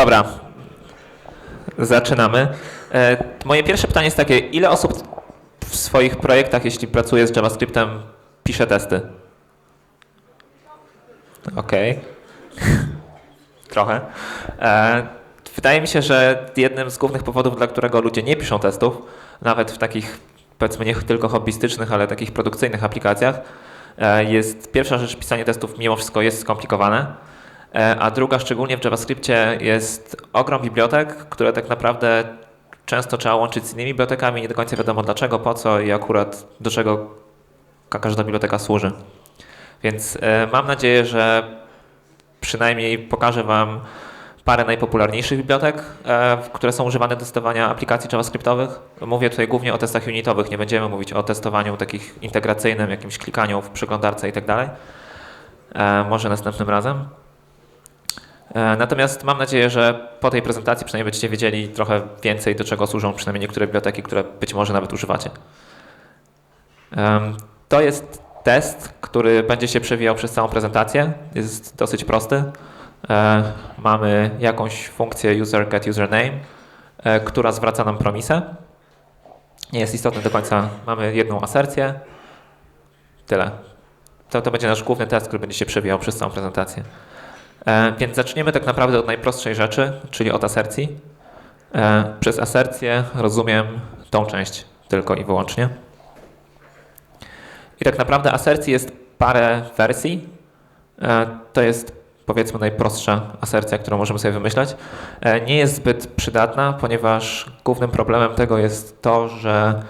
Dobra. Zaczynamy. E, Moje pierwsze pytanie jest takie, ile osób w swoich projektach, jeśli pracuje z JavaScriptem, pisze testy? Okej. Trochę. E, Wydaje mi się, że jednym z głównych powodów, dla którego ludzie nie piszą testów, nawet w takich powiedzmy nie tylko hobbystycznych, ale takich produkcyjnych aplikacjach, e, jest pierwsza rzecz, pisanie testów mimo wszystko jest skomplikowane. E, A druga, szczególnie w JavaScriptie, jest ogrom bibliotek, które tak naprawdę często trzeba łączyć z innymi bibliotekami, nie do końca wiadomo dlaczego, po co i akurat do czego ka- każda biblioteka służy. Więc e, mam nadzieję, że przynajmniej pokażę Wam parę najpopularniejszych bibliotek, e, które są używane do testowania aplikacji JavaScriptowych. Mówię tutaj głównie o testach unitowych, nie będziemy mówić o testowaniu takich integracyjnym, jakimś klikaniu w przeglądarce i tak Może następnym razem. E, Natomiast mam nadzieję, że po tej prezentacji przynajmniej będziecie wiedzieli trochę więcej, do czego służą przynajmniej niektóre biblioteki, które być może nawet używacie. To jest test, który będzie się przewijał przez całą prezentację. Jest dosyć prosty. E, Mamy jakąś funkcję user get username, e, która zwraca nam promisę. Nie jest istotne do końca. Mamy jedną asercję. Tyle. To, to będzie nasz główny test, który będzie się przewijał przez całą prezentację. E, Więc zaczniemy tak naprawdę od najprostszej rzeczy, czyli od asercji. E, Przez asercję rozumiem tą część tylko i wyłącznie. I tak naprawdę asercji jest parę wersji. E, To jest powiedzmy najprostsza asercja, którą możemy sobie wymyślać. Nie jest zbyt przydatna, ponieważ głównym problemem tego jest to, że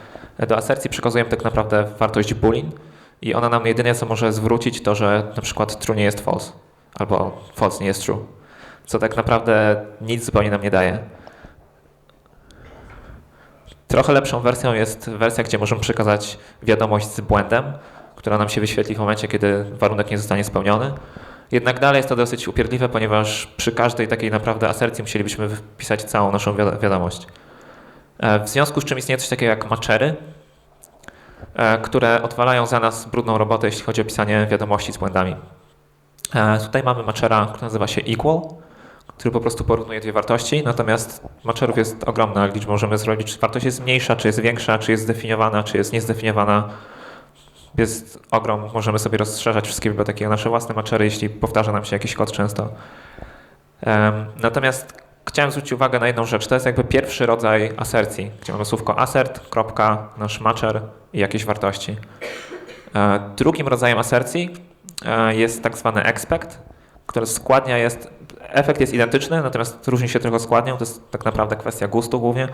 do asercji przekazujemy tak naprawdę wartość boolean i ona nam jedynie co może zwrócić to, że na przykład true nie jest false albo false nie jest true, co tak naprawdę nic zupełnie nam nie daje. Trochę lepszą wersją jest wersja, gdzie możemy przekazać wiadomość z błędem, która nam się wyświetli w momencie, kiedy warunek nie zostanie spełniony. Jednak dalej jest to dosyć upierdliwe, ponieważ przy każdej takiej naprawdę asercji musielibyśmy wpisać całą naszą wiado- wiadomość. E, W związku z czym istnieje coś takiego jak matchery, e, które odwalają za nas brudną robotę, jeśli chodzi o pisanie wiadomości z błędami. E, Tutaj mamy matchera, który nazywa się equal, który po prostu porównuje dwie wartości, natomiast matcherów jest ogromna liczba. Możemy zrobić, czy wartość jest mniejsza, czy jest większa, czy jest zdefiniowana, czy jest niezdefiniowana. Jest ogrom, możemy sobie rozszerzać wszystkie biblioteki nasze własne matchery, jeśli powtarza nam się jakiś kod często. Natomiast chciałem zwrócić uwagę na jedną rzecz. To jest jakby pierwszy rodzaj asercji, gdzie mamy słówko assert, kropka, nasz matcher i jakieś wartości. E, Drugim rodzajem asercji jest tak zwany expect, który składnia jest, efekt jest identyczny, natomiast różni się trochę składnią, to jest tak naprawdę kwestia gustu głównie.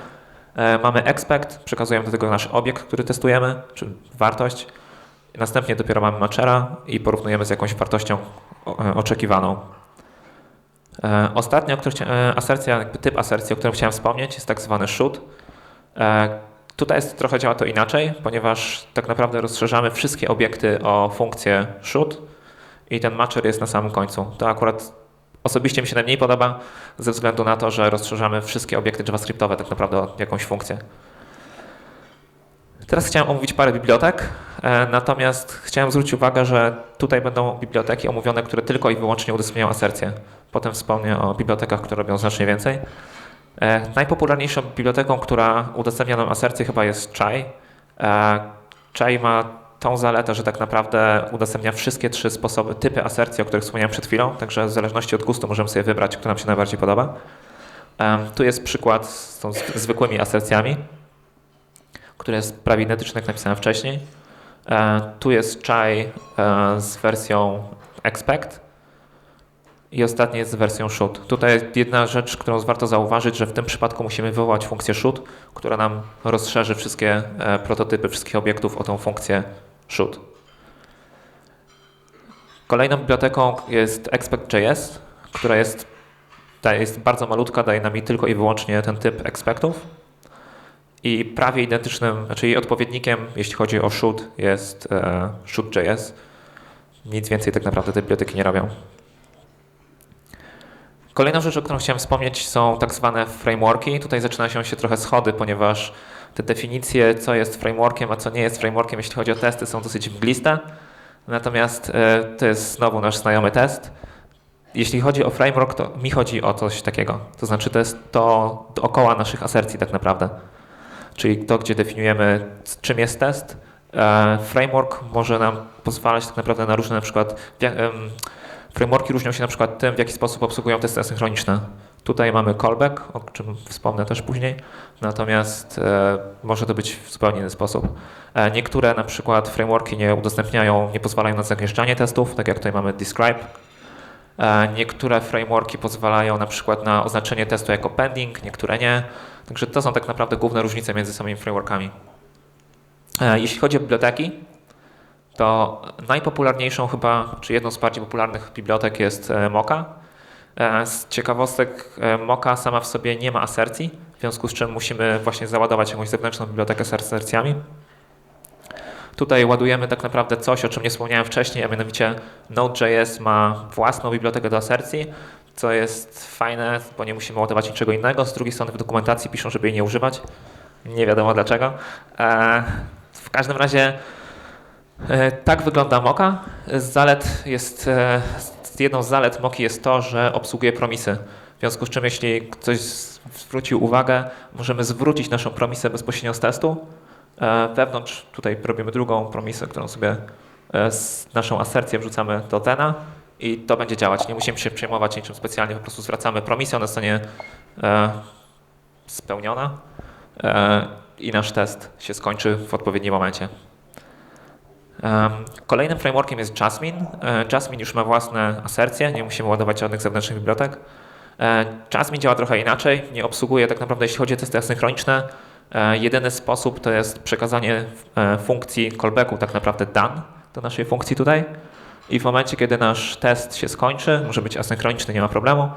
E, Mamy expect, przekazujemy do tego nasz obiekt, który testujemy, czy wartość. Następnie dopiero mamy matchera i porównujemy z jakąś wartością e, oczekiwaną. E, Ostatnia e, asercja, typ asercji, o którym chciałem wspomnieć, jest tak zwany. E, Tutaj jest, trochę działa to inaczej, ponieważ tak naprawdę rozszerzamy wszystkie obiekty o funkcję should i ten matcher jest na samym końcu. To akurat osobiście mi się najmniej podoba ze względu na to, że rozszerzamy wszystkie obiekty JavaScriptowe tak naprawdę o jakąś funkcję. Teraz chciałem omówić parę bibliotek, e, natomiast chciałem zwrócić uwagę, że tutaj będą biblioteki omówione, które tylko i wyłącznie udostępniają asercję. Potem wspomnę o bibliotekach, które robią znacznie więcej. E, Najpopularniejszą biblioteką, która udostępnia nam asercję chyba jest Chai. E, Chai ma tą zaletę, że tak naprawdę udostępnia wszystkie trzy sposoby, typy asercji, o których wspomniałem przed chwilą, także w zależności od gustu możemy sobie wybrać, która nam się najbardziej podoba. Tu jest przykład z tą zw- zwykłymi asercjami, który jest prawie identyczny jak napisałem wcześniej. E, Tu jest Chai e, z wersją expect i ostatni jest z wersją should. Tutaj jedna rzecz, którą warto zauważyć, że w tym przypadku musimy wywołać funkcję should, która nam rozszerzy wszystkie e, prototypy wszystkich obiektów o tą funkcję should. Kolejną biblioteką jest expect.js, która jest, jest bardzo malutka, daje nam tylko i wyłącznie ten typ expectów. I prawie identycznym, znaczy jej odpowiednikiem, jeśli chodzi o should, jest e, should.js. Nic więcej tak naprawdę te biblioteki nie robią. Kolejną rzecz, o którą chciałem wspomnieć, są tak zwane frameworki. Tutaj zaczynają się trochę schody, ponieważ te definicje, co jest frameworkiem, a co nie jest frameworkiem, jeśli chodzi o testy, są dosyć mgliste. Natomiast e, to jest znowu nasz znajomy test. jeśli chodzi o framework, to mi chodzi o coś takiego. To znaczy, to jest to dookoła naszych asercji tak naprawdę. Czyli to, gdzie definiujemy, czym jest test. E, framework może nam pozwalać tak naprawdę na różne, na przykład, frameworki różnią się na przykład tym, w jaki sposób obsługują testy asynchroniczne. Tutaj mamy callback, o czym wspomnę też później, natomiast e, może to być w zupełnie inny sposób. E, niektóre na przykład frameworki nie udostępniają, nie pozwalają na zagęszczanie testów, tak jak tutaj mamy describe. E, niektóre frameworki pozwalają na przykład na oznaczenie testu jako pending, niektóre nie. Także to są tak naprawdę główne różnice między samymi frameworkami. E, jeśli chodzi o biblioteki, to najpopularniejszą chyba, czy jedną z bardziej popularnych bibliotek jest e, Mocha. E, z ciekawostek Mocha sama w sobie nie ma asercji, w związku z czym musimy właśnie załadować jakąś zewnętrzną bibliotekę z asercjami. Tutaj ładujemy tak naprawdę coś, o czym nie wspomniałem wcześniej, a mianowicie Node.js ma własną bibliotekę do asercji, co jest fajne, bo nie musimy ładować niczego innego. Z drugiej strony w dokumentacji piszą, żeby jej nie używać. Nie wiadomo dlaczego. W każdym razie e, tak wygląda Moka. Z zalet jest, e, jedną z zalet Moki jest to, że obsługuje promisy. W związku z czym, jeśli ktoś zwrócił uwagę, możemy zwrócić naszą promisę bezpośrednio z testu. E, wewnątrz tutaj robimy drugą promisę, którą sobie z naszą asercję wrzucamy do Tena i to będzie działać. Nie musimy się przejmować niczym specjalnie, po prostu zwracamy promisję, ona zostanie spełniona i nasz test się skończy w odpowiednim momencie. Kolejnym frameworkiem jest Jasmine. E, Jasmine już ma własne asercje, nie musimy ładować żadnych zewnętrznych bibliotek. E, Jasmine działa trochę inaczej, nie obsługuje tak naprawdę, jeśli chodzi o testy asynchroniczne, e, jedyny sposób to jest przekazanie funkcji callbacku tak naprawdę done do naszej funkcji tutaj i w momencie, kiedy nasz test się skończy, może być asynchroniczny, nie ma problemu,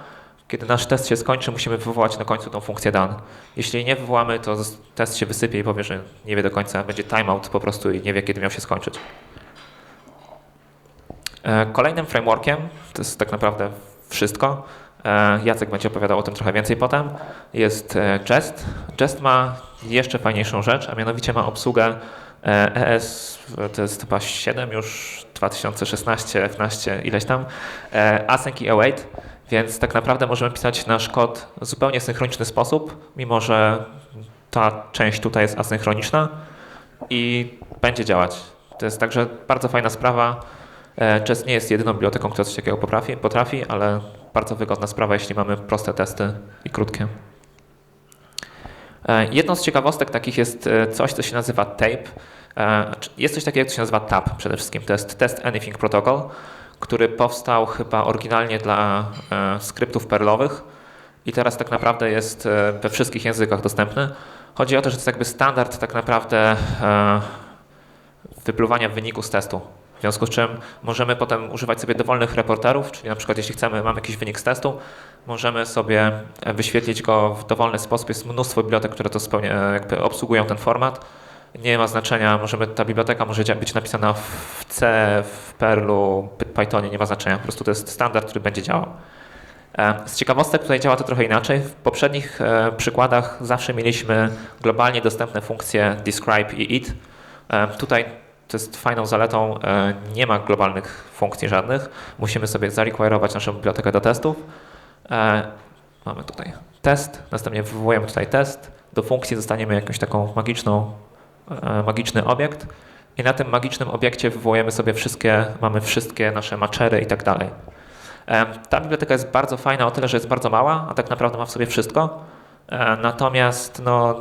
kiedy nasz test się skończy, musimy wywołać na końcu tą funkcję done. Jeśli nie wywołamy, to test się wysypie i powie, że nie wie do końca, będzie timeout po prostu i nie wie, kiedy miał się skończyć. E, kolejnym frameworkiem, to jest tak naprawdę wszystko, e, Jacek będzie opowiadał o tym trochę więcej potem, jest e, Jest. Jest ma jeszcze fajniejszą rzecz, a mianowicie ma obsługę ES, to jest chyba 7 już, 2016, 15, ileś tam, async i await. Więc tak naprawdę możemy pisać nasz kod w zupełnie synchroniczny sposób, mimo że ta część tutaj jest asynchroniczna i będzie działać. To jest także bardzo fajna sprawa. Chess nie jest jedyną biblioteką, która coś takiego potrafi, potrafi, ale bardzo wygodna sprawa, jeśli mamy proste testy i krótkie. E, jedną z ciekawostek takich jest e, coś, co się nazywa tape. E, jest coś takiego, co się nazywa TAP przede wszystkim. To jest Test Anything Protocol który powstał chyba oryginalnie dla e, skryptów perlowych i teraz tak naprawdę jest e, we wszystkich językach dostępny. Chodzi o to, że to jest jakby standard tak naprawdę e, wypluwania wyniku z testu. W związku z czym możemy potem używać sobie dowolnych reporterów, czyli na przykład jeśli chcemy, mamy jakiś wynik z testu, możemy sobie wyświetlić go w dowolny sposób. Jest mnóstwo bibliotek, które to spełnia, jakby obsługują ten format nie ma znaczenia, możemy, ta biblioteka może być napisana w C, w Perlu, Pythonie, nie ma znaczenia, po prostu to jest standard, który będzie działał. E, z ciekawostek tutaj działa to trochę inaczej. W poprzednich e, przykładach zawsze mieliśmy globalnie dostępne funkcje describe i it. E, tutaj to jest fajną zaletą, nie ma globalnych funkcji żadnych. Musimy sobie zarequirować naszą bibliotekę do testów. Mamy tutaj test, następnie wywołujemy tutaj test. Do funkcji dostaniemy jakąś taką magiczną magiczny obiekt i na tym magicznym obiekcie wywołujemy sobie wszystkie, mamy wszystkie nasze maczery i tak dalej. E, ta biblioteka jest bardzo fajna o tyle, że jest bardzo mała, a tak naprawdę ma w sobie wszystko. E, natomiast no,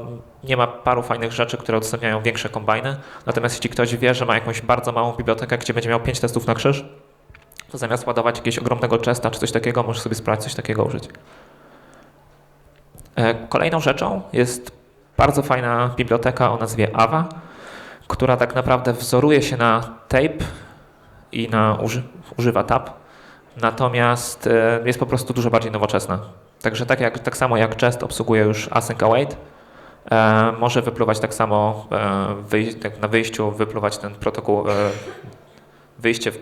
nie ma paru fajnych rzeczy, które udostępniają większe kombajny. Natomiast jeśli ktoś wie, że ma jakąś bardzo małą bibliotekę, gdzie będzie miał 5 testów na krzyż, to zamiast ładować jakiegoś ogromnego chesta czy coś takiego, może sobie sprawdzić coś takiego użyć. Kolejną rzeczą jest bardzo fajna biblioteka o nazwie Ava, która tak naprawdę wzoruje się na tape i na uży, używa tab, natomiast e, jest po prostu dużo bardziej nowoczesna. Także tak, jak, tak samo jak Jest obsługuje już async await, e, może wypluwać tak samo e, wyj na wyjściu, wypluwać ten protokół, e, wyjście w,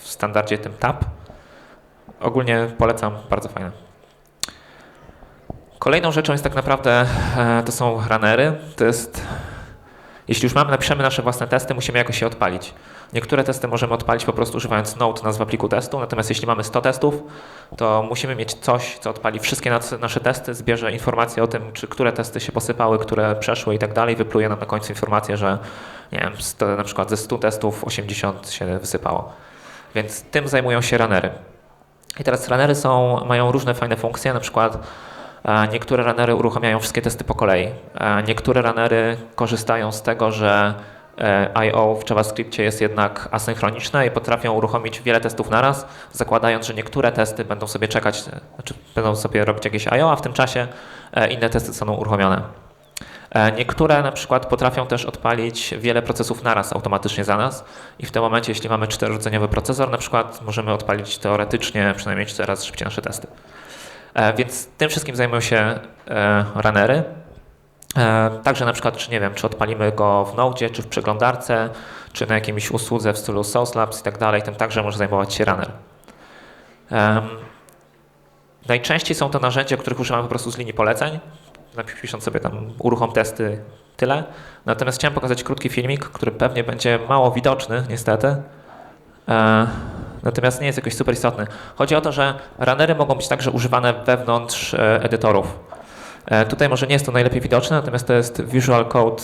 w standardzie tym tab. Ogólnie polecam, bardzo fajne. Kolejną rzeczą jest tak naprawdę, e, to są runnery. To jest, jeśli już mamy, napiszemy nasze własne testy, musimy jakoś je odpalić. Niektóre testy możemy odpalić po prostu używając node nazwy pliku testu, natomiast jeśli mamy 100 testów, to musimy mieć coś, co odpali wszystkie nasze testy, zbierze informacje o tym, czy które testy się posypały, które przeszły i tak dalej, wypluje nam na końcu informację, że nie wiem, na przykład ze 100 testów 80 się wysypało. Więc tym zajmują się runnery. I teraz runnery są, mają różne fajne funkcje, na przykład niektóre runnery uruchamiają wszystkie testy po kolei. E, niektóre runnery korzystają z tego, że e, I.O. w JavaScriptie jest jednak asynchroniczne i potrafią uruchomić wiele testów naraz, zakładając, że niektóre testy będą sobie czekać, znaczy będą sobie robić jakieś I.O., a w tym czasie inne testy zostaną uruchomione. E, niektóre na przykład potrafią też odpalić wiele procesów naraz automatycznie za nas i w tym momencie, jeśli mamy czterordzeniowy procesor, na przykład możemy odpalić teoretycznie przynajmniej cztery razy szybciej nasze testy. E, więc tym wszystkim zajmują się e, runnery. Także na przykład, czy nie wiem, czy odpalimy go w Node, czy w przeglądarce, czy na jakimś usłudze w stylu Sauce Labs i tak dalej, tym także może zajmować się runner. Najczęściej są to narzędzia, których używamy po prostu z linii poleceń, pisząc sobie tam uruchom testy, tyle. Natomiast chciałem pokazać krótki filmik, który pewnie będzie mało widoczny, niestety. E, natomiast nie jest jakoś super istotny. Chodzi o to, że runnery mogą być także używane wewnątrz e, edytorów. E, tutaj może nie jest to najlepiej widoczne, natomiast to jest Visual Code,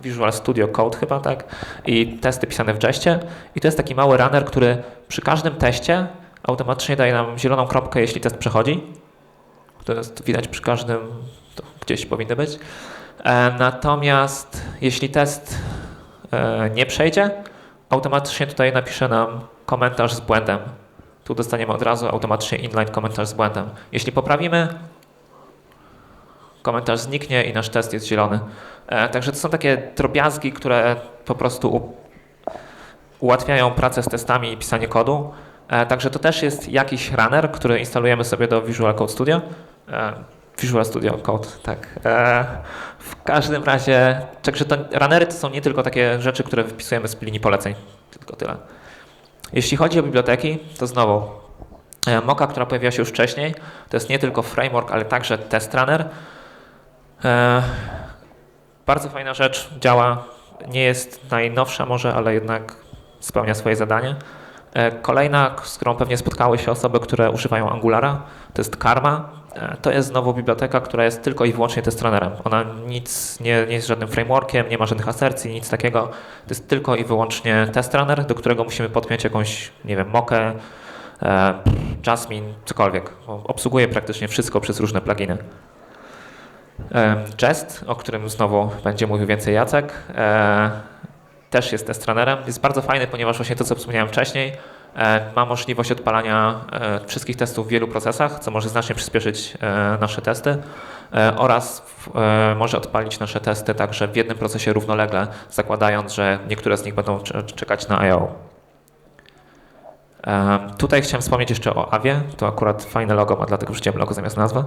Visual Studio Code chyba, tak? I testy pisane w Jeście. I to jest taki mały runner, który przy każdym teście automatycznie daje nam zieloną kropkę, jeśli test przechodzi. To jest widać przy każdym to gdzieś powinny być. E, natomiast jeśli test e, nie przejdzie, automatycznie tutaj napisze nam komentarz z błędem. Tu dostaniemy od razu automatycznie inline komentarz z błędem. Jeśli poprawimy, komentarz zniknie i nasz test jest zielony. E, także to są takie drobiazgi, które po prostu ułatwiają pracę z testami i pisanie kodu. Także to też jest jakiś runner, który instalujemy sobie do Visual Code Studio. Visual Studio Code, tak. E, w każdym razie, także to, runnery to są nie tylko takie rzeczy, które wypisujemy z linii poleceń, tylko tyle. Jeśli chodzi o biblioteki, to znowu e, Moka, która pojawiła się już wcześniej, to jest nie tylko framework, ale także test runner. E, bardzo fajna rzecz, działa, nie jest najnowsza może, ale jednak spełnia swoje zadanie. Kolejna, z którą pewnie spotkały się osoby, które używają Angulara, to jest Karma. E, to jest znowu biblioteka, która jest tylko i wyłącznie testrunnerem. Ona nic nie, nie jest żadnym frameworkiem, nie ma żadnych asercji, nic takiego. To jest tylko i wyłącznie testrunner, do którego musimy podpiąć jakąś, nie wiem, mokę, e, Jasmine, cokolwiek. Obsługuje praktycznie wszystko przez różne pluginy. E, Jest, o którym znowu będzie mówił więcej Jacek, e, też jest testrunnerem. Jest bardzo fajny, ponieważ właśnie to, co wspomniałem wcześniej, ma możliwość odpalania e, wszystkich testów w wielu procesach, co może znacznie przyspieszyć e, nasze testy oraz może odpalić nasze testy także w jednym procesie równolegle, zakładając, że niektóre z nich będą czekać na I.O. Tutaj chciałem wspomnieć jeszcze o Avie. To akurat fajne logo ma, dlatego wrzuciłem logo zamiast nazwy.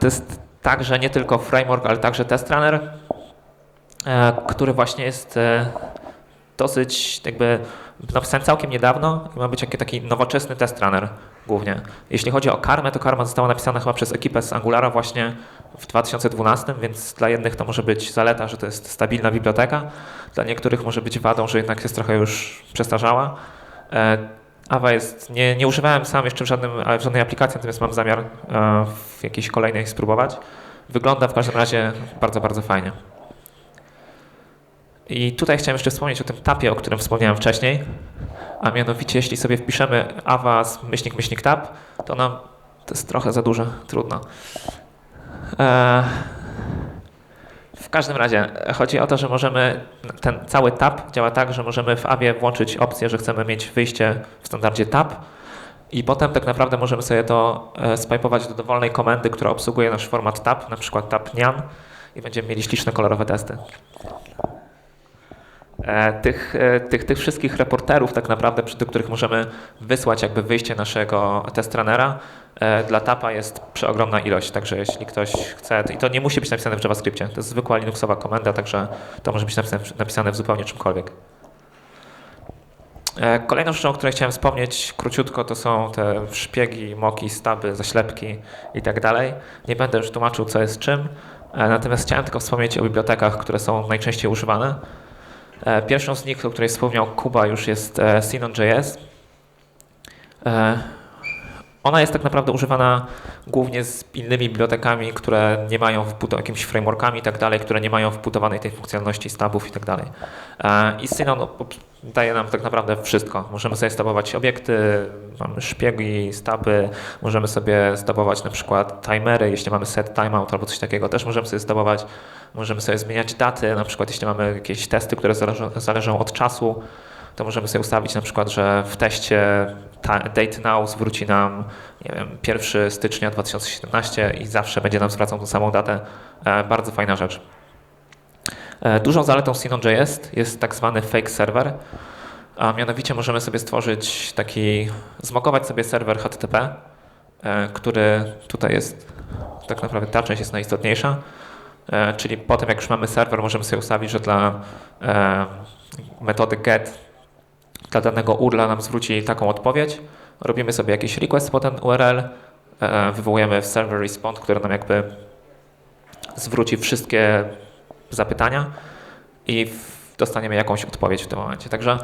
To jest także nie tylko framework, ale także test runner, który właśnie jest dosyć jakby napisałem całkiem niedawno i ma być taki, taki nowoczesny test runner głównie. Jeśli chodzi o karmę, to karma została napisana chyba przez ekipę z Angulara właśnie w 2012, więc dla jednych to może być zaleta, że to jest stabilna biblioteka, dla niektórych może być wadą, że jednak jest trochę już przestarzała. E, Awa jest, nie, nie używałem sam jeszcze w, żadnym, w żadnej aplikacji, natomiast mam zamiar e, w jakiejś kolejnej spróbować. Wygląda w każdym razie bardzo, bardzo fajnie. I tutaj chciałem jeszcze wspomnieć o tym tapie, o którym wspomniałem wcześniej, a mianowicie jeśli sobie wpiszemy awa z myślnik myślnik tap, to nam to jest trochę za duże, trudno. Eee, w każdym razie chodzi o to, że możemy, ten cały tab działa tak, że możemy w Avie włączyć opcję, że chcemy mieć wyjście w standardzie tab i potem tak naprawdę możemy sobie to e, spipować do dowolnej komendy, która obsługuje nasz format tab, na przykład tab nian i będziemy mieli śliczne kolorowe testy. E, tych, e, tych, tych wszystkich reporterów tak naprawdę, do których możemy wysłać jakby wyjście naszego testrunnera, e, dla TAPA jest przeogromna ilość, także jeśli ktoś chce, i to nie musi być napisane w JavaScriptie, to jest zwykła Linuxowa komenda, także to może być napisane w zupełnie czymkolwiek. Kolejną rzeczą, o której chciałem wspomnieć króciutko, to są te szpiegi, moki, staby, zaślepki i tak dalej. Nie będę już tłumaczył, co jest czym, natomiast chciałem tylko wspomnieć o bibliotekach, które są najczęściej używane. E, Pierwszą z nich, o której wspomniał Kuba, już jest e, Sinon.js. Ona jest tak naprawdę używana głównie z innymi bibliotekami, które nie mają jakimiś frameworkami i tak dalej, które nie mają wbudowanej tej funkcjonalności stubów i tak dalej. E, I Synon daje nam tak naprawdę wszystko. Możemy sobie stabować obiekty, mamy szpiegi, stuby, możemy sobie stabować na przykład timery, jeśli mamy set timeout albo coś takiego, też możemy sobie stabować. Możemy sobie zmieniać daty, na przykład jeśli mamy jakieś testy, które zależą, zależą od czasu, to możemy sobie ustawić na przykład, że w teście date now zwróci nam, nie wiem, 1 stycznia 2017 i zawsze będzie nam zwracał tą samą datę. E, bardzo fajna rzecz. E, dużą zaletą Sinon.js jest tak zwany fake server, a mianowicie możemy sobie stworzyć taki, zmokować sobie serwer HTTP, e, który tutaj jest, tak naprawdę ta część jest najistotniejsza, czyli po tym jak już mamy serwer, możemy sobie ustawić, że dla metody get dla danego URL nam zwróci taką odpowiedź. Robimy sobie jakiś request po ten URL, e, wywołujemy w server respond, który nam jakby zwróci wszystkie zapytania i dostaniemy jakąś odpowiedź w tym momencie. Także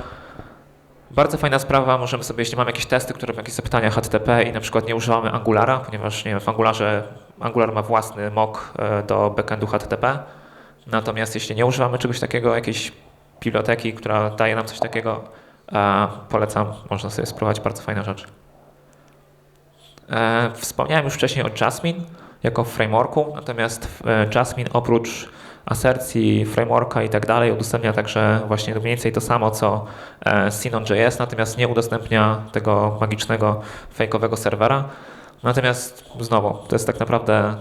bardzo fajna sprawa, możemy sobie, jeśli mamy jakieś testy, które robią jakieś zapytania HTTP i na przykład nie używamy Angulara, ponieważ nie wiem, w Angularze Angular ma własny mock e, do backendu HTTP, natomiast jeśli nie używamy czegoś takiego, jakiejś biblioteki, która daje nam coś takiego, e, polecam, można sobie spróbować, bardzo fajna rzecz. E, Wspomniałem już wcześniej o Jasmine jako frameworku, natomiast e, Jasmine oprócz asercji, frameworka i tak dalej udostępnia także właśnie mniej więcej to samo co e, Sinon.js, natomiast nie udostępnia tego magicznego, fejkowego serwera. Natomiast znowu, to jest tak naprawdę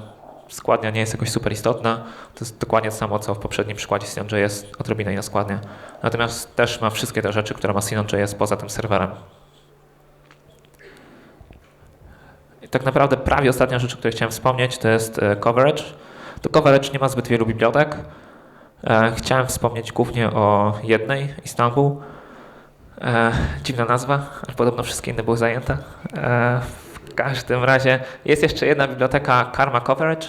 składnia nie jest jakoś super istotna. To jest dokładnie to samo, co w poprzednim przykładzie Sinon.js, odrobinę inna składnia. Natomiast też ma wszystkie te rzeczy, które ma Sinon.js poza tym serwerem. I tak naprawdę prawie ostatnia rzecz, o której chciałem wspomnieć, to jest e, coverage. To coverage nie ma zbyt wielu bibliotek. E, Chciałem wspomnieć głównie o jednej, Istanbul. E, Dziwna nazwa, ale podobno wszystkie inne były zajęte. Każdym razie jest jeszcze jedna biblioteka Karma Coverage,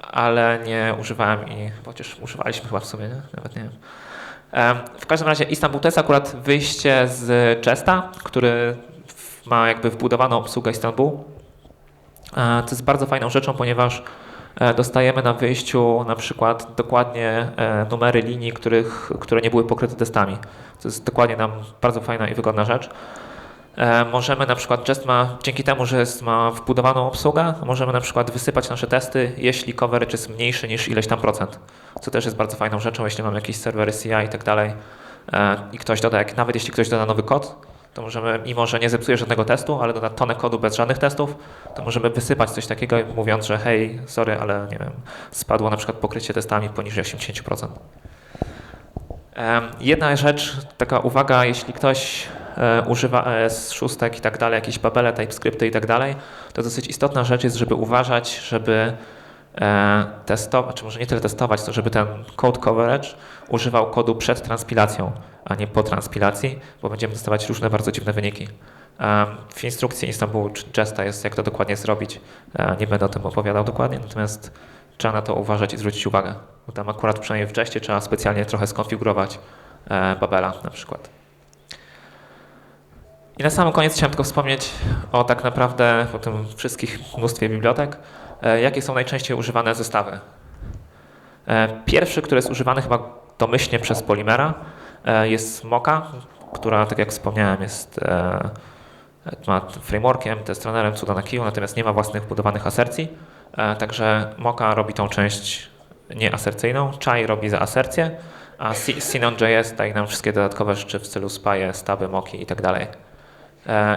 ale nie używałem i chociaż używaliśmy chyba w sumie, nie? nawet nie wiem. E, W każdym razie Istanbul to jest akurat wyjście z Jesta, który ma jakby wbudowaną obsługę Istanbul. E, To jest bardzo fajną rzeczą, ponieważ e, dostajemy na wyjściu na przykład dokładnie e, numery linii, których, które nie były pokryte testami. To jest dokładnie nam bardzo fajna i wygodna rzecz. E, Możemy na przykład Jest ma, dzięki temu, że jest, ma wbudowaną obsługę, możemy na przykład wysypać nasze testy, jeśli coverage jest mniejszy niż ileś tam procent, co też jest bardzo fajną rzeczą, jeśli mamy jakieś serwery CI i tak dalej e, i ktoś doda, jak, nawet jeśli ktoś doda nowy kod, to możemy, mimo że nie zepsuje żadnego testu, ale doda tonę kodu bez żadnych testów, to możemy wysypać coś takiego, mówiąc, że hej, sorry, ale nie wiem, spadło na przykład pokrycie testami poniżej 80%. Em, Jedna rzecz, taka uwaga, jeśli ktoś używa ES6 i tak dalej, jakieś babele, TypeScripty i tak dalej, to dosyć istotna rzecz jest, żeby uważać, żeby e, testować, czy może nie tyle testować, to żeby ten code coverage używał kodu przed transpilacją, a nie po transpilacji, bo będziemy dostawać różne bardzo dziwne wyniki. Em, W instrukcji Istanbul Jesta jest, jak to dokładnie zrobić. E, Nie będę o tym opowiadał dokładnie, natomiast trzeba na to uważać i zwrócić uwagę. Bo tam akurat przynajmniej w trzeba specjalnie trochę skonfigurować e, Babela na przykład. I na sam koniec chciałem tylko wspomnieć o tak naprawdę o tym wszystkich mnóstwie bibliotek, e, jakie są najczęściej używane zestawy. E, Pierwszy, który jest używany chyba domyślnie przez Polymera, e, jest Mocha, która, tak jak wspomniałem, jest ma frameworkiem, testrunnerem, cuda na kiju, natomiast nie ma własnych budowanych asercji. Także Mocha robi tą część nieasercyjną, Chai robi za asercję, a Sinon.js daje nam wszystkie dodatkowe rzeczy w stylu spaje, staby, moki i tak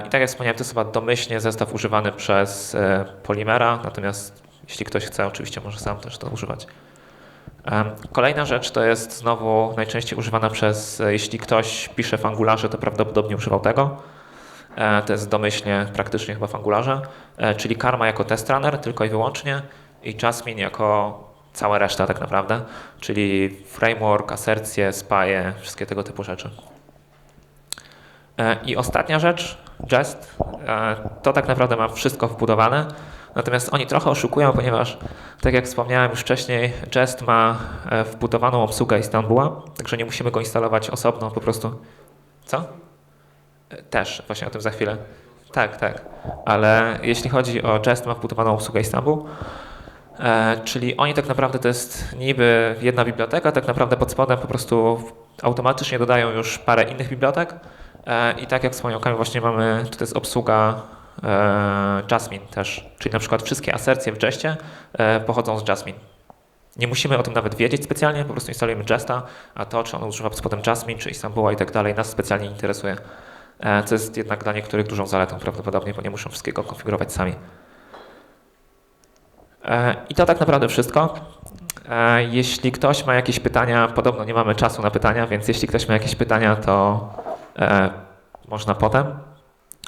I tak jak wspomniałem, to jest chyba domyślnie zestaw używany przez e, Polymera, natomiast jeśli ktoś chce, oczywiście może sam też to używać. Kolejna rzecz to jest znowu najczęściej używana przez, e, jeśli ktoś pisze w Angularze, to prawdopodobnie używał tego. E, To jest domyślnie praktycznie chyba w Angularze, e, czyli Karma jako test runner tylko i wyłącznie i Jasmine jako cała reszta tak naprawdę, czyli framework, asercje, spaje, wszystkie tego typu rzeczy. E, I ostatnia rzecz, Jest, e, to tak naprawdę ma wszystko wbudowane, Natomiast oni trochę oszukują, ponieważ, tak jak wspomniałem już wcześniej, Jest ma e, wbudowaną obsługę Istanbula, także nie musimy go instalować osobno, po prostu. Co? Też, właśnie o tym za chwilę. Tak, tak. Ale jeśli chodzi o Jest, ma wbudowaną obsługę Istanbul, czyli oni tak naprawdę to jest niby jedna biblioteka, tak naprawdę pod spodem po prostu automatycznie dodają już parę innych bibliotek i tak jak wspomniał Kamil, właśnie mamy, tutaj jest obsługa e, Jasmine też, czyli na przykład wszystkie asercje w Jestie e, pochodzą z Jasmine. Nie musimy o tym nawet wiedzieć specjalnie, po prostu instalujemy Jesta, a to, czy on używa pod Jasmine, czy Istanbula i tak dalej, nas specjalnie nie interesuje. E, Co jest jednak dla niektórych dużą zaletą prawdopodobnie, bo nie muszą wszystkiego konfigurować sami. E, I to tak naprawdę wszystko. E, Jeśli ktoś ma jakieś pytania, podobno nie mamy czasu na pytania, więc jeśli ktoś ma jakieś pytania, to e, można potem.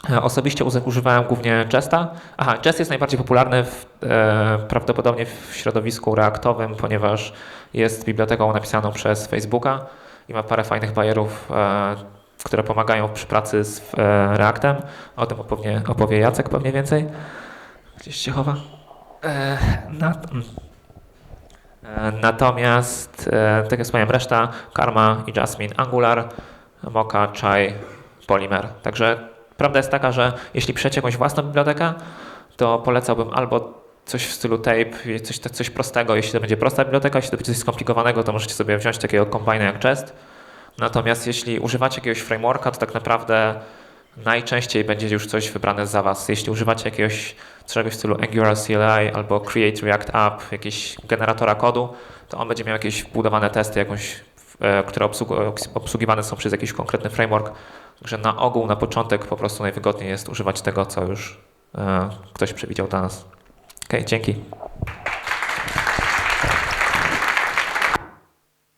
E, Osobiście używałem głównie Jesta. Aha, Jest jest najbardziej popularny w, e, prawdopodobnie w środowisku reaktowym, ponieważ jest biblioteką napisaną przez Facebooka i ma parę fajnych bajerów, e, które pomagają przy pracy z e, Reactem. O tym opowie, opowie Jacek pewnie więcej. Gdzieś się chowa. E, mm. E, Natomiast, e, tak jak wspomniałem, reszta Karma i Jasmine Angular, Mocha, Chai, Polymer. Także prawda jest taka, że jeśli piszecie jakąś własną bibliotekę, to polecałbym albo coś w stylu tape, coś, coś prostego, jeśli to będzie prosta biblioteka, jeśli to będzie coś skomplikowanego, to możecie sobie wziąć takiego kombajna jak Jest. Natomiast jeśli używacie jakiegoś frameworka, to tak naprawdę najczęściej będzie już coś wybrane za Was. Jeśli używacie jakiegoś czegoś w stylu Angular CLI albo Create React App, jakiegoś generatora kodu, to on będzie miał jakieś wbudowane testy, jakąś, które obsług- obsługiwane są przez jakiś konkretny framework. Także na ogół, na początek po prostu najwygodniej jest używać tego, co już e, ktoś przewidział dla nas. Okej, dzięki.